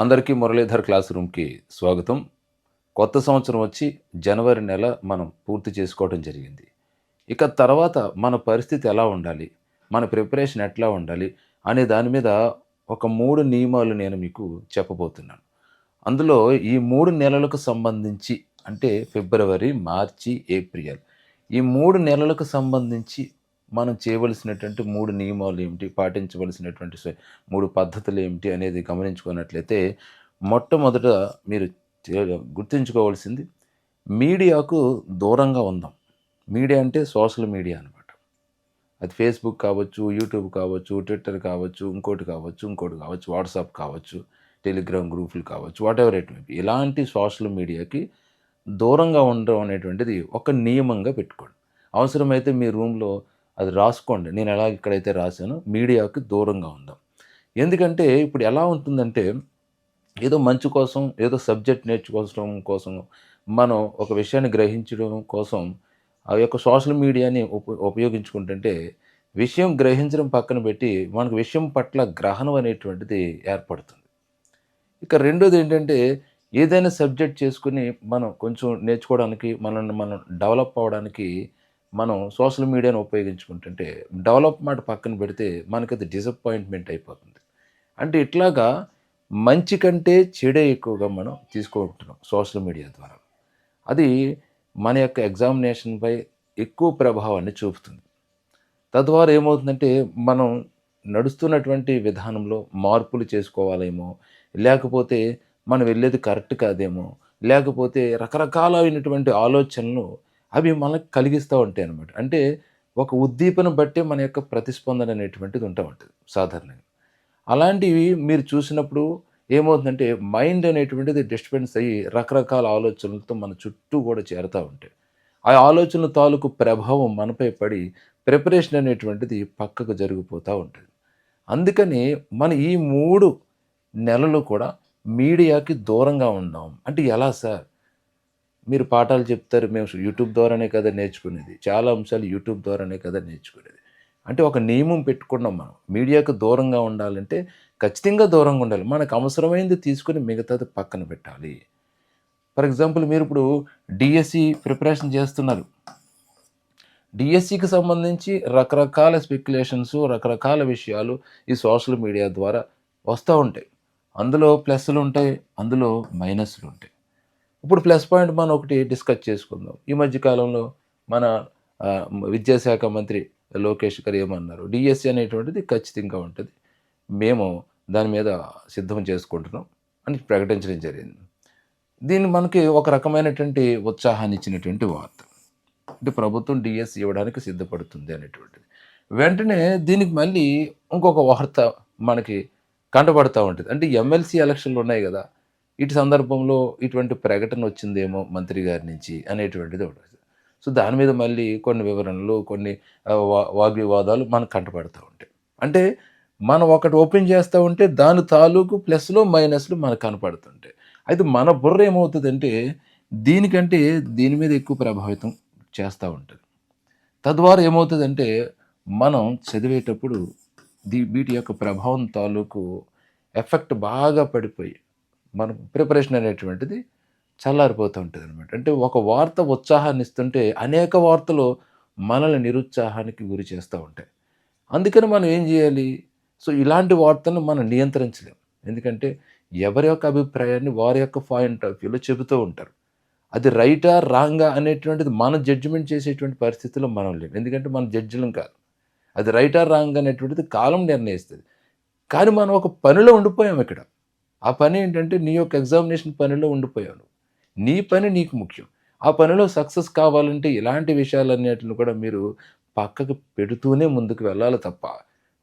అందరికీ మురళీధర్ క్లాస్ రూమ్కి స్వాగతం. కొత్త సంవత్సరం వచ్చి జనవరి నెల మనం పూర్తి చేసుకోవడం జరిగింది. ఇక తర్వాత మన పరిస్థితి ఎలా ఉండాలి? మన ప్రిపరేషన్ ఎట్లా ఉండాలి? అనే దాని మీద ఒక మూడు నియమాలు నేను మీకు చెప్పబోతున్నాను. అందులో ఈ మూడు నెలలకు సంబంధించి అంటే ఫిబ్రవరి మార్చి ఏప్రిల్ ఈ మూడు నెలలకు సంబంధించి మనం చేయవలసినటువంటి మూడు నియమాలు ఏమిటి? పాటించవలసినటువంటి మూడు పద్ధతులు ఏమిటి అనేది గమనించుకున్నట్లయితే మొట్టమొదట మీరు చే- గుర్తుంచుకోవాల్సింది మీడియాకు దూరంగా ఉందాం. మీడియా అంటే సోషల్ మీడియా అనమాట అది ఫేస్బుక్ కావచ్చు యూట్యూబ్ కావచ్చు ట్విట్టర్ కావచ్చు ఇంకోటి కావచ్చు ఇంకోటి కావచ్చు వాట్సాప్ కావచ్చు టెలిగ్రామ్ గ్రూపులు కావచ్చు వాట్ ఎవర్ ఇట్ మేబీ ఇలాంటి సోషల్ మీడియాకి దూరంగా ఉండడం అనేటువంటిది ఒక నియమంగా పెట్టుకోండి. అవసరమైతే మీ రూమ్లో అది రాసుకోండి. నేను ఎలా ఇక్కడైతే రాశానో మీడియాకి దూరంగా ఉందాం. ఎందుకంటే ఇప్పుడు ఎలా ఉంటుందంటే ఏదో మంచి కోసం ఏదో సబ్జెక్ట్ నేర్చుకోవడం కోసం మనం ఒక విషయాన్ని గ్రహించడం కోసం ఆ యొక్క సోషల్ మీడియాని ఉప ఉపయోగించుకుంటుంటే విషయం గ్రహించడం పక్కన పెట్టి మనకు విషయం పట్ల గ్రహణం అనేటువంటిది ఏర్పడుతుంది. ఇక రెండోది ఏంటంటే ఏదైనా సబ్జెక్ట్ చేసుకుని మనం కొంచెం నేర్చుకోవడానికి మనల్ని మనం డెవలప్ అవ్వడానికి మనం సోషల్ మీడియాను ఉపయోగించుకుంటుంటే డెవలప్మెంట్ పక్కన పెడితే మనకి అది డిసప్పాయింట్మెంట్ అయిపోతుంది. అంటే ఇట్లాగా మంచి కంటే చెడే ఎక్కువగా మనం తీసుకుంటున్నాం సోషల్ మీడియా ద్వారా. అది మన యొక్క ఎగ్జామినేషన్పై ఎక్కువ ప్రభావాన్ని చూపుతుంది. తద్వారా ఏమవుతుందంటే మనం నడుస్తున్నటువంటి విధానంలో మార్పులు చేసుకోవాలేమో లేకపోతే మనం వెళ్ళేది కరెక్ట్ కాదేమో లేకపోతే రకరకాలైనటువంటి ఆలోచనలు అవి మనకు కలిగిస్తూ ఉంటాయి అనమాట అంటే ఒక ఉద్దీపన బట్టే మన యొక్క ప్రతిస్పందన అనేటువంటిది ఉంటా ఉంటుంది సాధారణంగా. అలాంటివి మీరు చూసినప్పుడు ఏమవుతుందంటే మైండ్ అనేటువంటిది డిస్టర్బెన్స్ అయ్యి రకరకాల ఆలోచనలతో మన చుట్టూ కూడా చేరుతూ ఉంటాయి. ఆ ఆలోచనల తాలూకు ప్రభావం మనపై పడి ప్రిపరేషన్ అనేటువంటిది పక్కకు జరిగిపోతూ ఉంటుంది. అందుకని మన ఈ మూడు నెలలు కూడా మీడియాకి దూరంగా ఉన్నాం. అంటే ఎలా సార్? మీరు పాఠాలు చెప్తారు మేము యూట్యూబ్ ద్వారానే కదా నేర్చుకునేది. చాలా అంశాలు యూట్యూబ్ ద్వారానే కదా నేర్చుకునేది. అంటే ఒక నియమం పెట్టుకున్నాం మనం. మీడియాకు దూరంగా ఉండాలంటే ఖచ్చితంగా దూరంగా ఉండాలి. మనకు అవసరమైంది తీసుకుని మిగతాది పక్కన పెట్టాలి. ఫర్ ఎగ్జాంపుల్ మీరు ఇప్పుడు డిఎస్సి ప్రిపరేషన్ చేస్తున్నారు. డిఎస్సికి సంబంధించి రకరకాల స్పెక్యులేషన్స్ రకరకాల విషయాలు ఈ సోషల్ మీడియా ద్వారా వస్తూ ఉంటాయి. అందులో ప్లస్లు ఉంటాయి అందులో మైనస్లు ఉంటాయి. ఇప్పుడు ప్లస్ పాయింట్ మనం ఒకటి డిస్కస్ చేసుకుందాం. ఈ మధ్య కాలంలో మన విద్యాశాఖ మంత్రి లోకేష్ గారు ఏమన్నారు? డిఎస్సి అనేటువంటిది ఖచ్చితంగా ఉంటుంది. మేము దాని మీద సిద్ధం చేసుకుంటున్నాం అని ప్రకటించడం జరిగింది. దీన్ని మనకి ఒక రకమైనటువంటి ఉత్సాహాన్ని ఇచ్చినటువంటి వార్త. అంటే ప్రభుత్వం డిఎస్ ఇవ్వడానికి సిద్ధపడుతుంది అనేటువంటిది. వెంటనే దీనికి మళ్ళీ ఇంకొక వార్త మనకి కంటపడుతూ ఉంటుంది. అంటే ఎమ్మెల్సీ ఎలక్షన్లు ఉన్నాయి కదా ఇటు సందర్భంలో ఇటువంటి ప్రకటన వచ్చిందేమో మంత్రి గారి నుంచి అనేటువంటిది ఒకటి సో దాని మీద మళ్ళీ కొన్ని వివరణలు కొన్ని వా వాగ్వివాదాలు మనకు కంటపడుతూ ఉంటాయి అంటే మనం ఒకటి ఓపెన్ చేస్తూ ఉంటే దాని తాలూకు ప్లస్లు మైనస్లు మనకు కనపడుతుంటాయి అయితే మన బుర్ర ఏమవుతుందంటే దీనికంటే దీని మీద ఎక్కువ ప్రభావితం చేస్తూ ఉంటుంది. తద్వారా ఏమవుతుందంటే మనం చదివేటప్పుడు దీ వీటి యొక్క ప్రభావం తాలూకు ఎఫెక్ట్ బాగా పడిపోయి మనం ప్రిపరేషన్ అనేటువంటిది చల్లారిపోతూ ఉంటుంది అనమాట అంటే ఒక వార్త ఉత్సాహాన్ని ఇస్తుంటే అనేక వార్తలు మనల్ని నిరుత్సాహానికి గురి చేస్తూ ఉంటాయి. అందుకని మనం ఏం చేయాలి? సో ఇలాంటి వార్తలను మనం నియంత్రించలేం. ఎందుకంటే ఎవరి యొక్క అభిప్రాయాన్ని వారి యొక్క పాయింట్ ఆఫ్ వ్యూలో చెబుతూ ఉంటారు. అది రైటా రాంగా అనేటువంటిది మన జడ్జిమెంట్ చేసేటువంటి పరిస్థితిలో మనం లేము ఎందుకంటే మన జడ్జిలం కాదు. అది రైటా రాంగ్ అనేటువంటిది కాలం నిర్ణయిస్తుంది. కానీ మనం ఒక పనిలో ఉండిపోయాం ఇక్కడ. ఆ పని ఏంటంటే నీ యొక్క ఎగ్జామినేషన్ పనిలో ఉండిపోయావు. నీ పని నీకు ముఖ్యం. ఆ పనిలో సక్సెస్ కావాలంటే ఇలాంటి విషయాలన్నిటిని కూడా మీరు పక్కకు పెడుతూనే ముందుకు వెళ్ళాలి తప్ప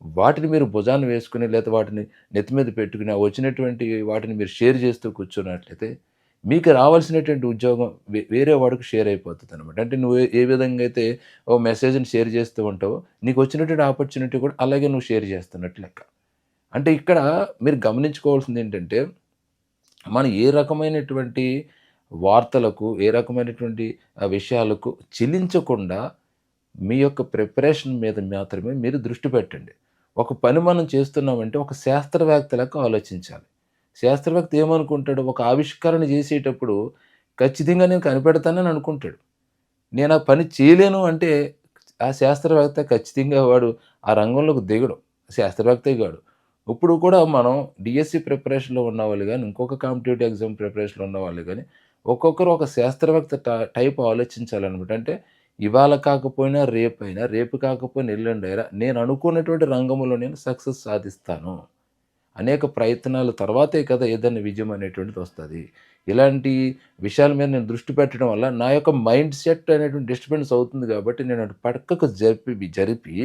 వాటిని మీరు భుజాన్ని వేసుకుని లేదా వాటిని నెత్తి మీద పెట్టుకుని ఆ వచ్చినటువంటి వాటిని మీరు షేర్ చేస్తూ కూర్చున్నట్లయితే మీకు రావాల్సినటువంటి ఉద్యోగం వే- వేరే వాడికి షేర్ అయిపోతుంది అనమాట అంటే నువ్వు ఏ- ఏ విధంగా అయితే ఓ మెసేజ్ని షేర్ చేస్తూ ఉంటావో నీకు వచ్చినటువంటి ఆపర్చునిటీ కూడా అలాగే నువ్వు షేర్ చేస్తున్నట్టు లెక్క. అంటే ఇక్కడ మీరు గమనించుకోవాల్సింది ఏంటంటే మనం ఏ రకమైనటువంటి వార్తలకు ఏ రకమైనటువంటి ఆ, విషయాలకు చెల్లించకుండా మీ యొక్క ప్రిపరేషన్ మీద మాత్రమే మీరు దృష్టి పెట్టండి. ఒక పని మనం చేస్తున్నామంటే ఒక శాస్త్రవేత్తలకు ఆలోచించాలి. శాస్త్రవేత్త ఏమనుకుంటాడు? ఒక ఆవిష్కరణ చేసేటప్పుడు ఖచ్చితంగా నేను కనిపెడతానని అనుకుంటాడు. నేను ఆ పని చేయలేను అంటే ఆ శాస్త్రవేత్త ఖచ్చితంగా వాడు ఆ రంగంలోకి దిగడు. శాస్త్రవేత్త కాడు. ఇప్పుడు కూడా మనం డిఎస్సి ప్రిపరేషన్లో ఉన్న వాళ్ళు కానీ ఇంకొక కాంపిటేటివ్ ఎగ్జామ్ ప్రిపరేషన్లో ఉన్న వాళ్ళు కానీ ఒక్కొక్కరు ఒక శాస్త్రవేత్త టైప్ ఆలోచించాలన్నమాట. అంటే ఇవాళ కాకపోయినా రేపైనా రేపు కాకపోయినా ఎల్లుండి అయినా నేను అనుకున్నటువంటి రంగంలో నేను సక్సెస్ సాధిస్తాను. అనేక ప్రయత్నాల తర్వాతే కదా ఏదైనా విజయం అనేటువంటిది వస్తుంది. ఇలాంటి విషయాల మీద నేను దృష్టి పెట్టడం వల్ల నా యొక్క మైండ్ సెట్ అనేటువంటి డిస్టర్బెన్స్ అవుతుంది కాబట్టి నేను పక్కకు జరిపి జరిపి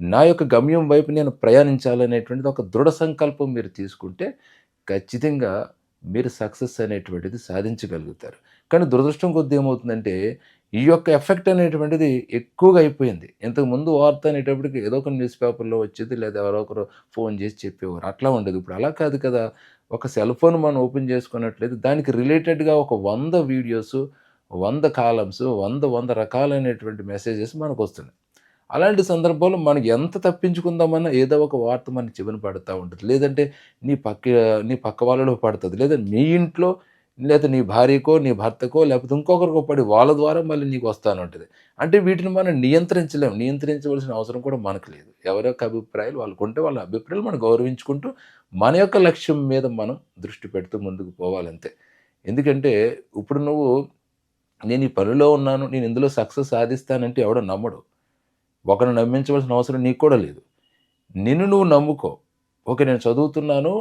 నా యొక్క గమ్యం వైపు నేను ప్రయాణించాలనేటువంటిది ఒక దృఢ సంకల్పం మీరు తీసుకుంటే ఖచ్చితంగా మీరు సక్సెస్ అనేటువంటిది సాధించగలుగుతారు. కానీ దురదృష్టం కొద్ది ఏమవుతుందంటే ఈ యొక్క ఎఫెక్ట్ అనేటువంటిది ఎక్కువగా అయిపోయింది. ఇంతకు ముందు వార్త అనేటప్పటికి ఏదో ఒక న్యూస్ పేపర్లో వచ్చేది లేదా ఎవరో ఒకరు ఫోన్ చేసి చెప్పేవారు. అట్లా ఉండేది. ఇప్పుడు అలా కాదు కదా. ఒక సెల్ ఫోన్ మనం ఓపెన్ చేసుకున్నట్లయితే దానికి రిలేటెడ్గా ఒక వంద వీడియోస్ వంద కాలమ్స్ వంద వంద రకాలైనటువంటి మెసేజెస్ మనకు వస్తున్నాయి అలాంటి సందర్భంలో మనం ఎంత తప్పించుకుందామన్నా ఏదో ఒక వార్త మన చెవిన పడుతూ ఉంటుంది. లేదంటే నీ పక్క నీ పక్క వాళ్ళలో పడుతుంది. లేదా నీ ఇంట్లో లేదా నీ భార్యకో నీ భర్తకో లేకపోతే ఇంకొకరికో పడి వాళ్ళ ద్వారా మళ్ళీ నీకు వస్తాను ఉంటుంది. అంటే వీటిని మనం నియంత్రించలేము నియంత్రించవలసిన అవసరం కూడా మనకు లేదు. ఎవరి యొక్క అభిప్రాయాలు వాళ్ళకు ఉంటే వాళ్ళ అభిప్రాయాలు మనం గౌరవించుకుంటూ మన యొక్క లక్ష్యం మీద మనం దృష్టి పెడుతూ ముందుకు పోవాలంతే. ఎందుకంటే ఇప్పుడు నువ్వు నేను ఈ పనిలో ఉన్నాను నేను ఇందులో సక్సెస్ సాధిస్తానంటే ఎవడో నమ్మడు. ఒకరిని నమ్మించవలసిన అవసరం నీకు కూడా లేదు. నిన్ను నువ్వు నమ్ముకో. ఓకే నేను చదువుతున్నాను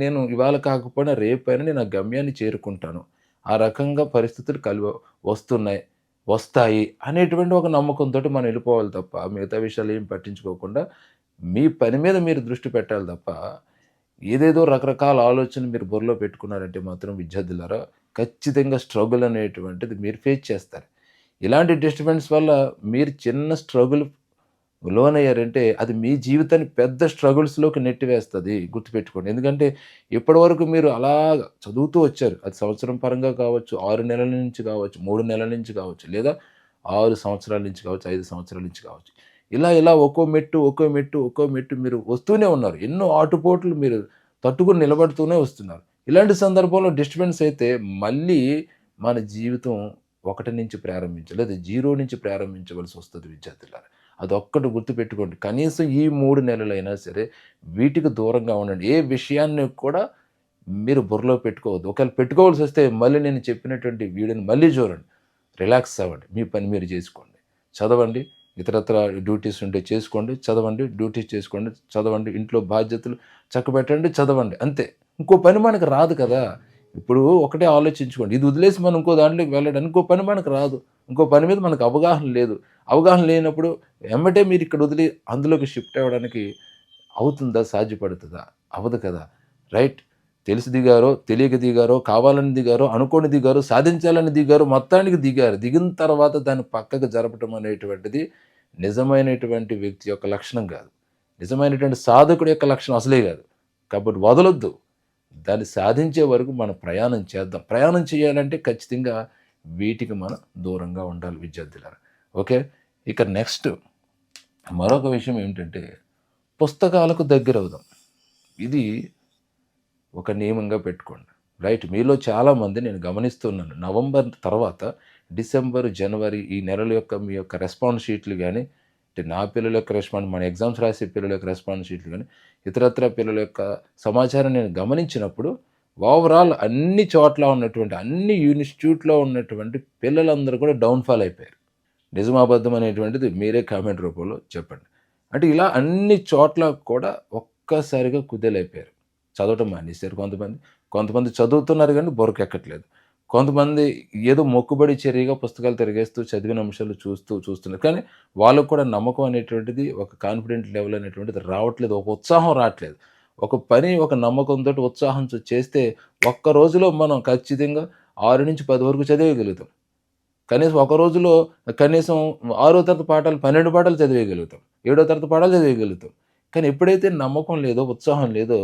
నేను ఇవాళ కాకపోయినా రేపైనా నేను ఆ గమ్యాన్ని చేరుకుంటాను. ఆ రకంగా పరిస్థితులు కలివ వస్తున్నాయి వస్తాయి అనేటువంటి ఒక నమ్మకంతో మనం వెళ్ళిపోవాలి తప్ప మిగతా విషయాలు ఏం పట్టించుకోకుండా మీ పని మీద మీరు దృష్టి పెట్టాలి తప్ప ఏదేదో రకరకాల ఆలోచనలు మీరు బుర్రలో పెట్టుకున్నారంటే మాత్రం విద్యార్థులారా ఖచ్చితంగా స్ట్రగుల్ అనేటువంటిది మీరు ఫేస్ చేస్తారు. ఇలాంటి డిస్టర్బెన్స్ వల్ల మీరు చిన్న స్ట్రగుల్ లోనయ్యారంటే అది మీ జీవితాన్ని పెద్ద స్ట్రగుల్స్లోకి నెట్టివేస్తుంది. గుర్తుపెట్టుకోండి. ఎందుకంటే ఇప్పటివరకు మీరు అలా చదువుతూ వచ్చారు. అది సంవత్సరం పరంగా కావచ్చు ఆరు నెలల నుంచి కావచ్చు మూడు నెలల నుంచి కావచ్చు లేదా ఆరు సంవత్సరాల నుంచి కావచ్చు ఐదు సంవత్సరాల నుంచి కావచ్చు. ఇలా ఇలా ఒక్కో మెట్టు ఒక్కో మెట్టు ఒక్కో మెట్టు మీరు వస్తూనే ఉన్నారు. ఎన్నో ఆటుపోట్లు మీరు తట్టుకుని నిలబడుతూనే వస్తున్నారు. ఇలాంటి సందర్భంలో డిస్టర్బెన్స్ అయితే మళ్ళీ మన జీవితం ఒకటి నుంచి ప్రారంభించాలి లేదా జీరో నుంచి ప్రారంభించవలసి వస్తుంది విద్యార్థులారా. అదొక్కటి గుర్తుపెట్టుకోండి. కనీసం ఈ మూడు నెలలైనా సరే వీటికి దూరంగా ఉండండి. ఏ విషయాన్ని కూడా మీరు బుర్రలో పెట్టుకోవద్దు. ఒకవేళ పెట్టుకోవాల్సి వస్తే మళ్ళీ నేను చెప్పినటువంటి వీడియోని మళ్ళీ చూడండి. రిలాక్స్ అవ్వండి. మీ పని మీరు చేసుకోండి. చదవండి. ఇతరత్ర డ్యూటీస్ ఉంటే చేసుకోండి. చదవండి. డ్యూటీస్ చేసుకోండి. చదవండి. ఇంట్లో బాధ్యతలు చక్కబెట్టండి. చదవండి. అంతే. ఇంకో పని మనకు రాదు కదా. ఇప్పుడు ఒకటే ఆలోచించుకోండి. ఇది వదిలేసి మనం ఇంకో దాంట్లోకి వెళ్ళడానికి ఇంకో పని మనకు రాదు. ఇంకో పని మీద మనకు అవగాహన లేదు. అవగాహన లేనప్పుడు వెంబటే మీరు ఇక్కడ వదిలి అందులోకి షిఫ్ట్ అవ్వడానికి అవుతుందా సాధ్యపడుతుందా? అవ్వదు కదా. రైట్? తెలిసి దిగారో తెలియక దిగారో కావాలని దిగారో అనుకోని దిగారో సాధించాలని దిగారో మొత్తానికి దిగారు. దిగిన తర్వాత దాన్ని పక్కకు జరపటం అనేటువంటిది నిజమైనటువంటి వ్యక్తి యొక్క లక్షణం కాదు. నిజమైనటువంటి సాధకుడి యొక్క లక్షణం అసలే కాదు. కాబట్టి వదలొద్దు. దాన్ని సాధించే వరకు మనం ప్రయాణం చేద్దాం. ప్రయాణం చేయాలంటే ఖచ్చితంగా వీటికి మనం దూరంగా ఉండాలి విద్యార్థులారా. ఓకే? ఇక నెక్స్ట్ మరొక విషయం ఏమిటంటే పుస్తకాలకు దగ్గర అవుదాం. ఇది ఒక నియమంగా పెట్టుకోండి. రైట్? మీలో చాలామంది నేను గమనిస్తున్నాను. నవంబర్ తర్వాత డిసెంబర్ జనవరి ఈ నెలల యొక్క మీ యొక్క రెస్పాన్స్ షీట్లు కానీ అంటే నా పిల్లల యొక్క రెస్పాండ్ మన ఎగ్జామ్స్ రాసే పిల్లల యొక్క రెస్పాన్స్ షీట్లు కానీ ఇతరత్ర పిల్లల యొక్క సమాచారం నేను గమనించినప్పుడు ఓవరాల్ అన్ని చోట్ల ఉన్నటువంటి అన్ని ఇన్స్టిట్యూట్లో ఉన్నటువంటి పిల్లలందరూ కూడా డౌన్ఫాల్ అయిపోయారు. నిజమాబద్ధం అనేటువంటిది మీరే కామెంట్ రూపంలో చెప్పండి. అంటే ఇలా అన్ని చోట్ల కూడా ఒక్కసారిగా కుదేలైపోయారు. చదవటం మానేశారు కొంతమంది. కొంతమంది చదువుతున్నారు కానీ బొరకెక్కట్లేదు. కొంతమంది ఏదో మొక్కుబడి చర్యగా పుస్తకాలు తిరిగేస్తూ చదివిన అంశాలు చూస్తూ చూస్తున్నారు. కానీ వాళ్ళకు కూడా నమ్మకం అనేటువంటిది ఒక కాన్ఫిడెంట్ లెవెల్ అనేటువంటిది రావట్లేదు. ఒక ఉత్సాహం రావట్లేదు. ఒక పని ఒక నమ్మకంతో ఉత్సాహంతో చేస్తే ఒక్క రోజులో మనం ఖచ్చితంగా ఆరు నుంచి పది వరకు చదివేయగలుగుతాం. కనీసం ఒక రోజులో కనీసం ఆరో తరగతి పాఠాలు పన్నెండు పాఠాలు చదివేయగలుగుతాం. ఏడో తరగతి పాఠాలు చదివేయగలుగుతాం. కానీ ఎప్పుడైతే నమ్మకం లేదో ఉత్సాహం లేదో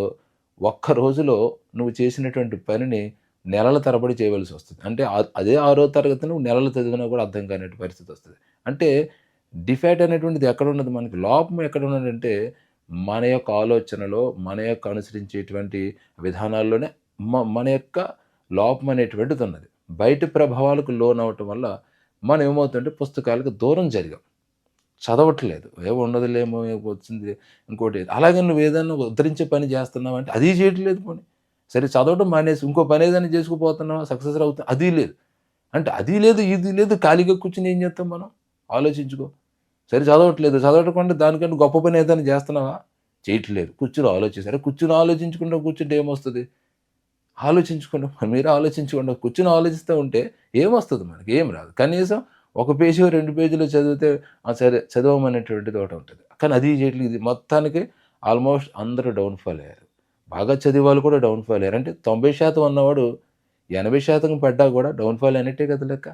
ఒక్క రోజులో నువ్వు చేసినటువంటి పనిని నెలల తరబడి చేయవలసి వస్తుంది. అంటే అదే ఆరో తరగతి నువ్వు నెలలు చదివినా కూడా అర్థం కాని పరిస్థితి వస్తుంది. అంటే డిఫెక్ట్ అనేటువంటిది ఎక్కడ ఉన్నది మనకి? లోపం ఎక్కడ ఉన్నదంటే మన యొక్క ఆలోచనలో మన యొక్క అనుసరించేటువంటి విధానాల్లోనే మ- మన యొక్క లోపం అనేటువంటిది ఉన్నది. బయట ప్రభావాలకు లోన్ అవటం వల్ల మనం ఏమవుతుందంటే పుస్తకాలకు దూరం జరిగాం. చదవట్లేదు. ఏమో ఉండదులేమో వచ్చింది ఇంకోటి. అలాగే నువ్వు ఏదైనా ఉద్ధరించే పని చేస్తున్నావు అంటే అది చేయట్లేదు పోనీ. సరే చదవడం మానేసి ఇంకో పని ఏదైనా చేసుకుపోతున్నావా? సక్సెస్ అవుతా అది లేదు. అంటే అది లేదు ఇది లేదు ఖాళీగా కూర్చుని ఏం చేస్తాం మనం? ఆలోచించుకో. సరే చదవట్లేదు. చదవకుండా దానికంటే గొప్ప పని ఏదైనా చేస్తున్నావా? చేయట్లేదు. కూర్చుని ఆలోచిస్తారు సరే కూర్చుని ఆలోచించుకుంటూ కూర్చుంటే ఏమొస్తుంది? ఆలోచించుకుంటూ మీరు ఆలోచించకుండా. కూర్చుని ఆలోచిస్తూ ఉంటే ఏమొస్తుంది మనకి? ఏం రాదు. కనీసం ఒక పేజీ రెండు పేజీలు చదివితే సరే చదవమనేటువంటిది ఒకటి ఉంటుంది. కానీ అది చేయట్లేదు. ఇది మొత్తానికి ఆల్మోస్ట్ అందరూ డౌన్ఫాల్ అయ్యారు బాగా చదివే వాళ్ళు కూడా డౌన్ఫాల్ అయ్యారు. అంటే తొంభై శాతం ఉన్నవాడు ఎనభై శాతం పడ్డా కూడా డౌన్ఫాల్ అయినట్టే కదా లెక్క.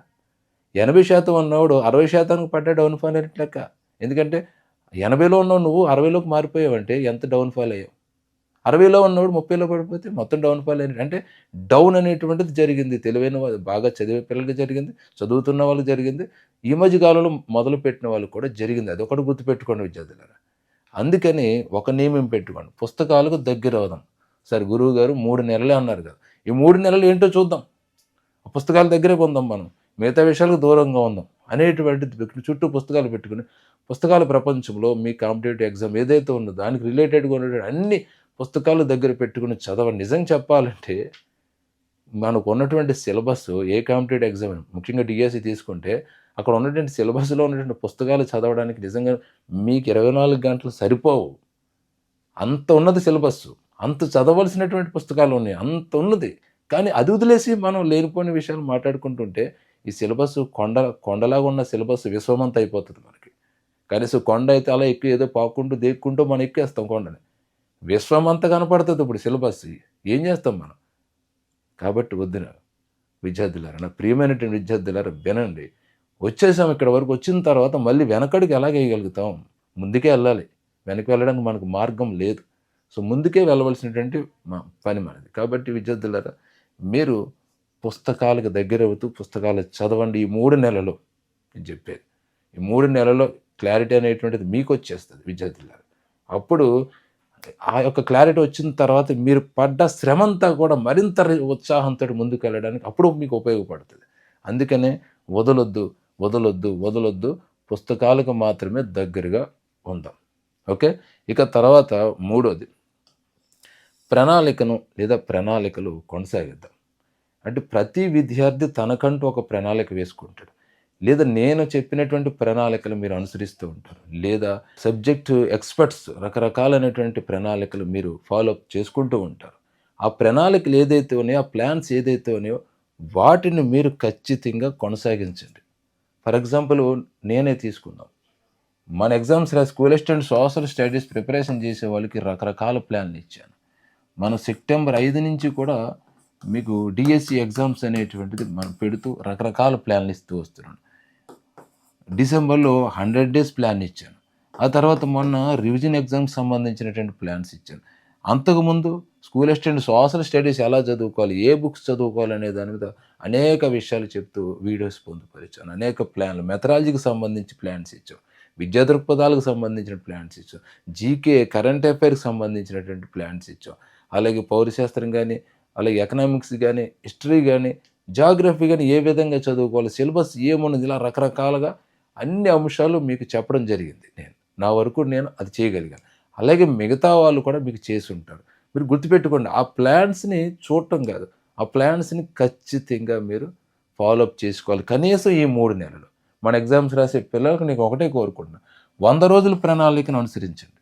ఎనభై శాతం ఉన్నవాడు అరవై శాతానికి పడ్డా డౌన్ఫాల్ అయినట్టు లెక్క. ఎందుకంటే ఎనభైలో ఉన్నావు నువ్వు అరవైలోకి మారిపోయావంటే ఎంత డౌన్ఫాల్ అయ్యావు? అరవైలో ఉన్నవాడు ముప్పైలో పడిపోతే మొత్తం డౌన్ఫాల్ అయినట్టు. అంటే డౌన్ అనేటువంటిది జరిగింది. తెలివైన వాళ్ళు బాగా చదివే పిల్లలకి జరిగింది చదువుతున్న వాళ్ళకి జరిగింది. ఈ మధ్య కాలంలో మొదలు పెట్టిన వాళ్ళకి కూడా జరిగింది. అది ఒకటి గుర్తుపెట్టుకోండి విద్యార్థులారా. అందుకని ఒక నియమం పెట్టుకోండి. పుస్తకాలకు దగ్గర అవుదాం. సరే గురువు గారు మూడు నెలలే అన్నారు కదా. ఈ మూడు నెలలు ఏంటో చూద్దాం. ఆ పుస్తకాల దగ్గరే పొందాం మనం. మిగతా విషయాలకు దూరంగా ఉందాం అనేటువంటి చుట్టూ పుస్తకాలు పెట్టుకుని పుస్తకాల ప్రపంచంలో మీ కాంపిటేటివ్ ఎగ్జామ్ ఏదైతే ఉందో దానికి రిలేటెడ్గా ఉన్నటువంటి అన్ని పుస్తకాలు దగ్గర పెట్టుకుని చదవండి. నిజం చెప్పాలంటే మనకు ఉన్నటువంటి సిలబస్ ఏ కాంపిటేటివ్ ఎగ్జామ్ ముఖ్యంగా డిఎస్సి తీసుకుంటే అక్కడ ఉన్నటువంటి సిలబస్లో ఉన్నటువంటి పుస్తకాలు చదవడానికి నిజంగా మీకు ఇరవై నాలుగు గంటలు సరిపోవు. అంత ఉన్నది సిలబస్ అంత చదవలసినటువంటి పుస్తకాలు ఉన్నాయి అంత ఉన్నది. కానీ అది వదిలేసి మనం లేనిపోని విషయాలు మాట్లాడుకుంటుంటే ఈ సిలబస్ కొండ కొండలాగా ఉన్న సిలబస్ విశ్వమంత అయిపోతుంది మనకి. కనీసం కొండ అయితే అలా ఎక్కువ ఏదో పాకుంటూ దేక్కుంటూ మనం ఎక్కేస్తాం కొండని. విశ్వమంతా కనపడుతుంది ఇప్పుడు సిలబస్ ఏం చేస్తాం మనం? కాబట్టి వద్దున విద్యార్థులారా నా ప్రియమైనటువంటి విద్యార్థులారా వినండి. వచ్చేసాం ఇక్కడ వరకు వచ్చిన తర్వాత మళ్ళీ వెనకడికి ఎలా వేయగలుగుతాం? ముందుకే వెళ్ళాలి. వెనక్కి వెళ్ళడానికి మనకు మార్గం లేదు. సో ముందుకే వెళ్ళవలసినటువంటి మా పని మనది. కాబట్టి విద్యార్థులారా మీరు పుస్తకాలకు దగ్గర అవుతూ పుస్తకాలు చదవండి ఈ మూడు నెలలు. నేను చెప్పేది. ఈ మూడు నెలలో క్లారిటీ అనేటువంటిది మీకు వచ్చేస్తుంది విద్యార్థులారా. అప్పుడు ఆ యొక్క క్లారిటీ వచ్చిన తర్వాత మీరు పడ్డ శ్రమంతా కూడా మరింత ఉత్సాహంతో ముందుకు వెళ్ళడానికి అప్పుడు మీకు ఉపయోగపడుతుంది. అందుకనే వదలొద్దు వదలొద్దు వదలొద్దు పుస్తకాలకు మాత్రమే దగ్గరగా ఉందాం. ఓకే? ఇక తర్వాత మూడోది. ప్రణాళికను లేదా ప్రణాళికలు కొనసాగిద్దాం. అంటే ప్రతి విద్యార్థి తనకంటూ ఒక ప్రణాళిక వేసుకుంటాడు. లేదా నేను చెప్పినటువంటి ప్రణాళికలు మీరు అనుసరిస్తూ ఉంటారు లేదా సబ్జెక్ట్ ఎక్స్పర్ట్స్ రకరకాలైనటువంటి ప్రణాళికలు మీరు ఫాలో అప్ చేసుకుంటూ ఉంటారు. ఆ ప్రణాళికలు ఏదైతే ఉన్నాయో ఆ ప్లాన్స్ ఏదైతే ఉన్నాయో వాటిని మీరు ఖచ్చితంగా కొనసాగించండి. ఫర్ ఎగ్జాంపుల్ నేనే తీసుకున్నాం మన ఎగ్జామ్స్ రా school assistant social studies preparation చేసే వాళ్ళకి రకరకాల ప్లాన్లు ఇచ్చాను. మనం సెప్టెంబర్ ఐదు నుంచి కూడా మీకు డిఎస్సి ఎగ్జామ్స్ అనేటువంటిది మనం పెడుతూ రకరకాల ప్లాన్లు ఇస్తూ వస్తున్నాను. డిసెంబర్లో హండ్రెడ్ డేస్ ప్లాన్ ఇచ్చాను. ఆ తర్వాత మొన్న రివిజన్ ఎగ్జామ్కి సంబంధించినటువంటి ప్లాన్స్ ఇచ్చాను. అంతకుముందు స్కూల్ అసిస్టెంట్ సోషల్ స్టడీస్ ఎలా చదువుకోవాలి ఏ బుక్స్ చదువుకోవాలి అనే దాని మీద అనేక విషయాలు చెప్తూ వీడియోస్ పొందుపరిచాను. అనేక ప్లాన్లు మెథరాలజీకి సంబంధించి ప్లాన్స్ ఇచ్చాం. విద్యా దృక్పథాలకు సంబంధించిన ప్లాన్స్ ఇచ్చాం. జీకే కరెంట్ అఫైర్కి సంబంధించినటువంటి ప్లాన్స్ ఇచ్చాం. అలాగే పౌరశాస్త్రం కానీ అలాగే ఎకనామిక్స్ కానీ హిస్టరీ కానీ జాగ్రఫీ కానీ ఏ విధంగా చదువుకోవాలి సిలబస్ ఏమున్నది ఇలా రకరకాలుగా అన్ని అంశాలు మీకు చెప్పడం జరిగింది నేను. నా వరకు నేను అది చేయగలిగాను. అలాగే మిగతా వాళ్ళు కూడా మీకు చేసి ఉంటారు. మీరు గుర్తుపెట్టుకోండి ఆ ప్లాన్స్ని చూడటం కాదు. ఆ ప్లాన్స్ని ఖచ్చితంగా మీరు ఫాలోఅప్ చేసుకోవాలి. కనీసం ఈ మూడు నెలలు. మన ఎగ్జామ్స్ రాసే పిల్లలకు నీకు ఒకటే కోరుకుంటున్నా. వంద రోజుల ప్రణాళికను అనుసరించండి.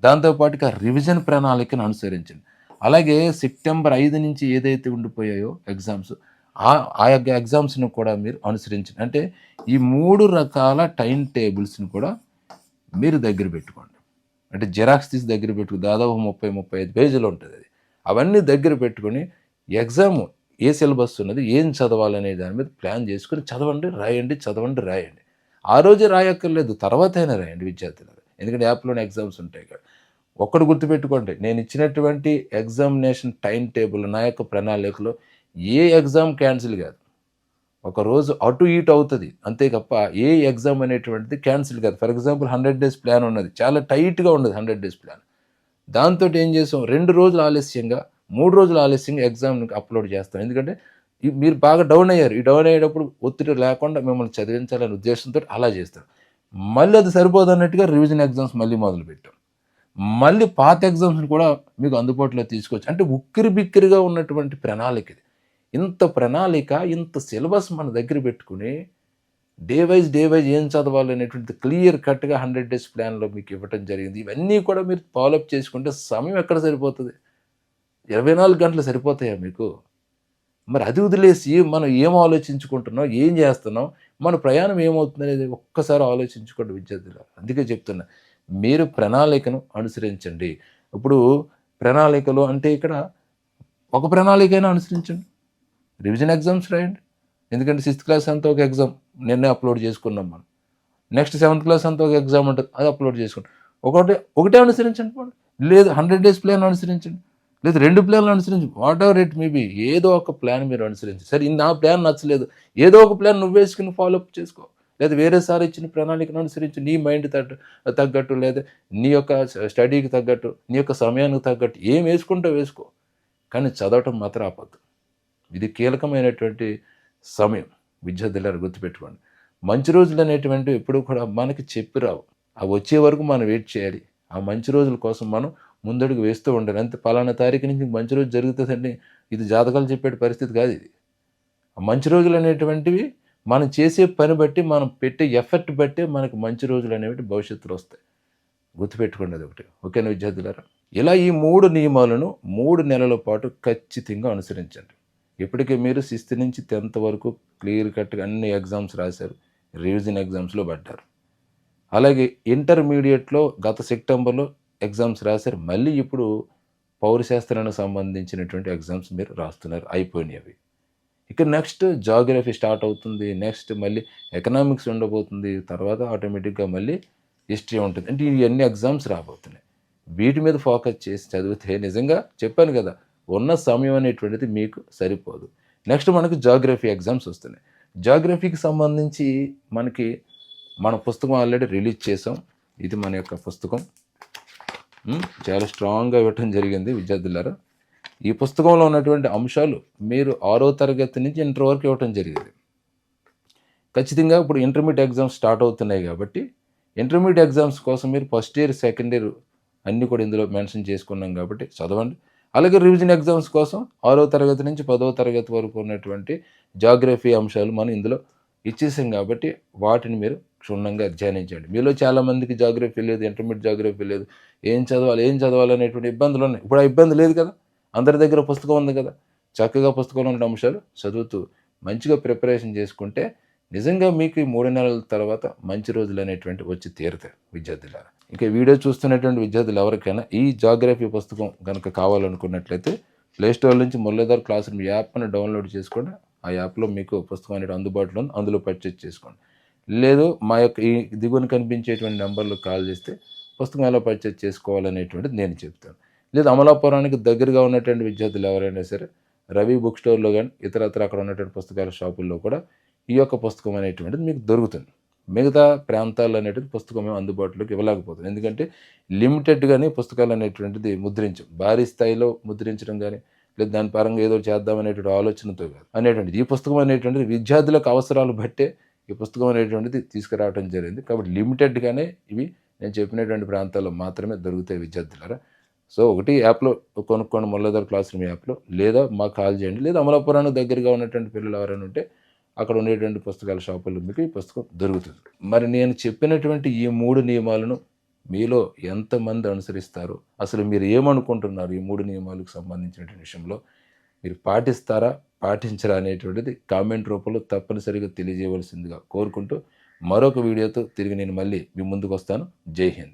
దాంతోపాటుగా రివిజన్ ప్రణాళికను అనుసరించండి. అలాగే సెప్టెంబర్ ఐదు నుంచి ఏదైతే ఉండిపోయాయో ఎగ్జామ్స్ ఆ ఆ యొక్క ఎగ్జామ్స్ని కూడా మీరు అనుసరించండి అంటే ఈ మూడు రకాల టైం టేబుల్స్ని కూడా మీరు దగ్గర పెట్టుకోండి. అంటే జిరాక్స్ తీసి దగ్గర పెట్టుకు దాదాపు ముప్పై ముప్పై ఐదు పేజీలు ఉంటుంది అది. అవన్నీ దగ్గర పెట్టుకొని ఎగ్జామ్ ఏ సిలబస్ ఉన్నది ఏం చదవాలనే దాని మీద ప్లాన్ చేసుకొని చదవండి రాయండి చదవండి రాయండి. ఆ రోజే రాయక్కర్లేదు తర్వాత అయినా రాయండి విద్యార్థులు ఎందుకంటే యాప్లోనే ఎగ్జామ్స్ ఉంటాయి కదా. ఒక్కడు గుర్తుపెట్టుకోండి నేను ఇచ్చినటువంటి ఎగ్జామినేషన్ టైం టేబుల్ నా యొక్క ప్రణాళికలో ఏ ఎగ్జామ్ క్యాన్సిల్ కాదు. ఒకరోజు అటు ఇటు అవుతుంది. అంతే తప్ప ఏ ఎగ్జామ్ అనేటువంటిది క్యాన్సిల్ కాదు. For example hundred days plan ఉన్నది. చాలా టైట్గా ఉండదు హండ్రెడ్ డేస్ ప్లాన్. దాంతో ఏం చేసాం? రెండు రోజులు ఆలస్యంగా మూడు రోజులు ఆలస్యంగా ఎగ్జామ్ అప్లోడ్ చేస్తాం. ఎందుకంటే మీరు బాగా డౌన్ అయ్యారు. ఈ డౌన్ అయ్యేటప్పుడు ఒత్తిడి లేకుండా మిమ్మల్ని చదివించాలనే ఉద్దేశంతో అలా చేస్తాం మళ్ళీ అది సరిపోదు అన్నట్టుగా రివిజన్ ఎగ్జామ్స్ మళ్ళీ మొదలు పెట్టాం మళ్ళీ పాత ఎగ్జామ్స్ని కూడా మీకు అందుబాటులో తీసుకోవచ్చు అంటే ఉక్కిరి బిక్కిరిగా ఉన్నటువంటి ప్రణాళిక ఇది. ఇంత ప్రణాళిక ఇంత సిలబస్ మన దగ్గర పెట్టుకుని డే వైజ్ డే వైజ్ ఏం చదవాలి అనేటువంటి క్లియర్ కట్గా హండ్రెడ్ డేస్ ప్లాన్లో మీకు ఇవ్వటం జరిగింది. ఇవన్నీ కూడా మీరు ఫాలోఅప్ చేసుకుంటే సమయం ఎక్కడ సరిపోతుంది? ఇరవై నాలుగు గంటలు సరిపోతాయా మీకు? మరి అది వదిలేసి మనం ఏం ఆలోచించుకుంటున్నాం? ఏం చేస్తున్నాం? మన ప్రయాణం ఏమవుతుంది అనేది ఒక్కసారి ఆలోచించుకోండి విద్యార్థులు. అందుకే చెప్తున్నా మీరు ప్రణాళికను అనుసరించండి. ఇప్పుడు ప్రణాళికలు అంటే ఇక్కడ ఒక ప్రణాళికైనా అనుసరించండి. రివిజన్ ఎగ్జామ్స్ రాయండి. ఎందుకంటే సిక్స్త్ క్లాస్ అంతా ఒక ఎగ్జామ్. నిన్నే అప్లోడ్ చేసుకున్నాం మనం. నెక్స్ట్ సెవెంత్ క్లాస్ అంతా ఒక ఎగ్జామ్ ఉంటుంది. అది అప్లోడ్ చేసుకుంటాం. ఒకటి ఒకటే అనుసరించండి పోనీ. లేదు హండ్రెడ్ డేస్ ప్లాన్ అనుసరించండి. లేదు రెండు ప్లాన్లు అనుసరించి వాట్ ఎవర్ ఇట్ మేబీ ఏదో ఒక ప్లాన్ మీరు అనుసరించి సరే నా ప్లాన్ నచ్చలేదు. ఏదో ఒక ప్లాన్ నువ్వు వేసుకుని ఫాలోఅప్ చేసుకో. లేదా వేరే సార్ ఇచ్చిన ప్రణాళికను అనుసరించి. నీ మైండ్ తగ్గ తగ్గట్టు లేదా నీ యొక్క స్టడీకి తగ్గట్టు నీ యొక్క సమయానికి తగ్గట్టు ఏం వేసుకుంటో వేసుకో. కానీ చదవటం మాత్రం ఆపద్దు. ఇది కీలకమైనటువంటి సమయం. విద్యార్థులారు గుర్తుపెట్టుకోండి. మంచి రోజులు అనేటువంటివి ఎప్పుడూ కూడా మనకి చెప్పి రావు. అవి వచ్చే వరకు మనం వెయిట్ చేయాలి. ఆ మంచి రోజుల కోసం మనం ముందడుగు వేస్తూ ఉండాలి. అంతే పలానా తారీఖు నుంచి మంచి రోజు జరుగుతుందండి. ఇది జాతకాలు చెప్పే పరిస్థితి కాదు ఇది. ఆ మంచి రోజులు అనేటువంటివి మనం చేసే పని బట్టి మనం పెట్టే ఎఫర్ట్ బట్టే మనకు మంచి రోజులు అనేవి భవిష్యత్తులో వస్తాయి. గుర్తుపెట్టుకోండి అది ఒకటి ఓకేనా విద్యార్థులారా? ఇలా ఈ మూడు నియమాలను మూడు నెలల పాటు ఖచ్చితంగా అనుసరించండి. ఇప్పటికే మీరు సిక్స్త్ నుంచి టెన్త్ వరకు క్లియర్ కట్గా అన్ని ఎగ్జామ్స్ రాశారు రివిజన్ ఎగ్జామ్స్లో పడ్డారు. అలాగే ఇంటర్మీడియట్లో గత సెప్టెంబర్లో ఎగ్జామ్స్ రాశారు మళ్ళీ ఇప్పుడు పౌరశాస్త్రానికి సంబంధించినటువంటి ఎగ్జామ్స్ మీరు రాస్తున్నారు అయిపోయినాయి అవి ఇక నెక్స్ట్ జాగ్రఫీ స్టార్ట్ అవుతుంది నెక్స్ట్ మళ్ళీ ఎకనామిక్స్ ఉండబోతుంది తర్వాత ఆటోమేటిక్గా మళ్ళీ హిస్టరీ ఉంటుంది. అంటే ఇవన్నీ ఎగ్జామ్స్ రాబోతున్నాయి. వీటి మీద ఫోకస్ చేసి చదివితే నిజంగా చెప్పాను కదా ఉన్న సమయం అనేటువంటిది మీకు సరిపోదు. నెక్స్ట్ మనకు జాగ్రఫీ ఎగ్జామ్స్ వస్తున్నాయి. జాగ్రఫీకి సంబంధించి మనకి మన పుస్తకం ఆల్రెడీ రిలీజ్ చేసాం ఇది మన యొక్క పుస్తకం. చాలా స్ట్రాంగ్గా ఇవ్వటం జరిగింది విద్యార్థులారా. ఈ పుస్తకంలో ఉన్నటువంటి అంశాలు మీరు ఆరో తరగతి నుంచి ఇంటర్ వరకు ఇవ్వటం జరిగింది. ఖచ్చితంగా ఇప్పుడు ఇంటర్మీడియట్ ఎగ్జామ్స్ స్టార్ట్ అవుతున్నాయి కాబట్టి ఇంటర్మీడియట్ ఎగ్జామ్స్ కోసం మీరు ఫస్ట్ ఇయర్ సెకండ్ ఇయర్ అన్నీ కూడా ఇందులో మెన్షన్ చేసుకున్నాం కాబట్టి చదవండి. అలాగే రివిజన్ ఎగ్జామ్స్ కోసం ఆరో తరగతి నుంచి పదవ తరగతి వరకు ఉన్నటువంటి జాగ్రఫీ అంశాలు మనం ఇందులో ఇచ్చేసాం కాబట్టి వాటిని మీరు క్షుణ్ణంగా అధ్యయనించండి మీలో చాలామందికి జాగ్రఫీ లేదు ఇంటర్మీడియట్ జాగ్రఫీ లేదు. ఏం చదవాలి ఏం చదవాలి అనేటువంటి ఇబ్బందులు ఉన్నాయి. ఇప్పుడు ఆ ఇబ్బంది లేదు కదా. అందరి దగ్గర పుస్తకం ఉంది కదా. చక్కగా పుస్తకంలో ఉన్న అంశాలు చదువుతూ మంచిగా ప్రిపరేషన్ చేసుకుంటే నిజంగా మీకు ఈ మూడు నెలల తర్వాత మంచి రోజులు అనేటువంటి వచ్చి తీరుతాయి విద్యార్థులారా. ఇంకా వీడియో చూస్తున్నటువంటి విద్యార్థులు ఎవరికైనా ఈ జాగ్రఫీ పుస్తకం కనుక కావాలనుకున్నట్లయితే ప్లేస్టోర్ నుంచి మురళీధర్ క్లాస్ రూమ్ యాప్ని డౌన్లోడ్ చేసుకోండి. ఆ యాప్లో మీకు పుస్తకం అనేది అందుబాటులో ఉంది. అందులో పర్చేజ్ చేసుకోండి. లేదు మా యొక్క ఈ దిగువన కనిపించేటువంటి నెంబర్లో కాల్ చేస్తే పుస్తకం ఎలా పర్చేజ్ చేసుకోవాలనేటువంటిది నేను చెప్తాను. లేదు అమలాపురానికి దగ్గరగా ఉన్నటువంటి విద్యార్థులు ఎవరైనా సరే రవి బుక్ స్టోర్లో కానీ ఇతరత్ర అక్కడ ఉన్నటువంటి పుస్తకాల షాపుల్లో కూడా ఈ యొక్క పుస్తకం అనేటువంటిది మీకు దొరుకుతుంది. మిగతా ప్రాంతాల్లో అనేటువంటి పుస్తకం మేము అందుబాటులోకి ఇవ్వలేకపోతుంది ఎందుకంటే లిమిటెడ్గానే పుస్తకాలు అనేటువంటిది ముద్రించం. భారీ స్థాయిలో ముద్రించడం కానీ లేదా దాని పరంగా ఏదో చేద్దాం అనేటువంటి ఆలోచనతో కాదు. అనేటువంటిది ఈ పుస్తకం అనేటువంటిది విద్యార్థులకు అవసరాలు బట్టే ఈ పుస్తకం అనేటువంటిది తీసుకురావడం జరిగింది. కాబట్టి లిమిటెడ్గానే ఇవి నేను చెప్పినటువంటి ప్రాంతాల్లో మాత్రమే దొరుకుతాయి విద్యార్థులారా. సో ఒకటి యాప్లో కొనుక్కోండి మురళీధర్ క్లాస్ రూమ్ యాప్లో లేదా మాకు కాల్ చేయండి. లేదా అమలాపురానికి దగ్గరగా ఉన్నటువంటి పిల్లలు ఎవరైనా ఉంటే అక్కడ ఉండేటువంటి పుస్తకాల షాపుల్లో మీకు ఈ పుస్తకం దొరుకుతుంది. మరి నేను చెప్పినటువంటి ఈ మూడు నియమాలను మీలో ఎంతమంది అనుసరిస్తారు అసలు మీరు ఏమనుకుంటున్నారు ఈ మూడు నియమాలకు సంబంధించినటువంటి విషయంలో మీరు పాటిస్తారా పాటించరా అనేటువంటిది కామెంట్ రూపంలో తప్పనిసరిగా తెలియజేయవలసిందిగా కోరుకుంటూ మరొక వీడియోతో తిరిగి నేను మళ్ళీ మీ ముందుకు వస్తాను. జై హింద్.